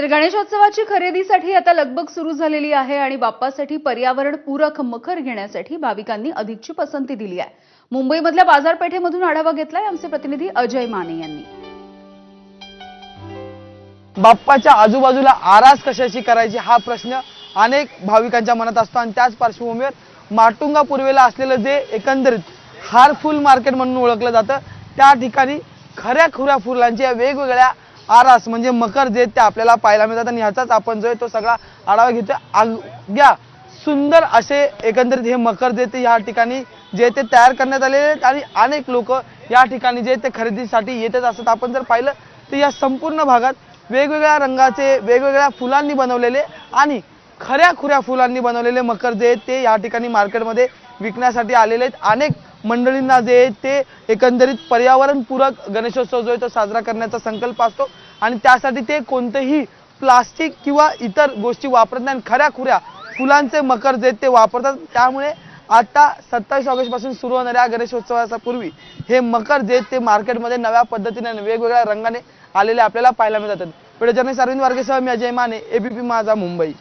तर गणेशोत्सवाची खरेदीसाठी आता लगबग सुरू झालेली आहे आणि बाप्पासाठी पर्यावरण पूरक मखर घेण्यासाठी भाविकांनी अधिकची पसंती दिली आहे. मुंबईमधल्या बाजारपेठेमधून आढावा घेतलाय आमचे प्रतिनिधी अजय माने यांनी. बाप्पाच्या आजूबाजूला आरास कशाची करायची हा प्रश्न अनेक भाविकांच्या मनात असतो आणि त्याच पार्श्वभूमीवर माटुंगा पूर्वेला असलेलं जे एकंदरीत हारफुल मार्केट म्हणून ओळखलं जातं त्या ठिकाणी खऱ्या खुऱ्या फुलांच्या वेगवेगळ्या आरास म्हणजे मकर जे ते आपल्याला पाहायला मिळतात आणि ह्याचाच आपण जो आहे तो सगळा आढावा घेतो अग्या सुंदर असे एकंदरीत हे मकर जे ते या ठिकाणी जे ते तयार करण्यात आलेले आहेत आणि अनेक लोक या ठिकाणी जे ते खरेदीसाठी येतच असतात. आपण जर पाहिलं तर या संपूर्ण भागात वेगवेगळ्या रंगाचे वेगवेगळ्या फुलांनी बनवलेले आणि खऱ्या खुऱ्या फुलांनी बनवलेले मकर जे आहेत ते या ठिकाणी मार्केटमध्ये विकण्यासाठी आलेले आहेत. अनेक मंडळींना जे ते एकंदरीत पर्यावरणपूरक गणेशोत्सव जो आहे तो साजरा करण्याचा संकल्प असतो. आणि त्यासाठी ते कोणतेही प्लास्टिक किंवा इतर गोष्टी वापरत नाही. खऱ्या खुऱ्या फुलांचे मकर जे ते वापरतात. त्यामुळे आता सत्तावीस ऑगस्टपासून सुरू होणाऱ्या गणेशोत्सवाच्या पूर्वी हे मकर जे ते मार्केटमध्ये नव्या पद्धतीने आणि वेगवेगळ्या रंगाने आलेले आपल्याला पाहायला मिळतात. व्हिडिओ जर्नलिस्ट अरविंद वारगेसह मी अजय माने एबीपी माझा मुंबई.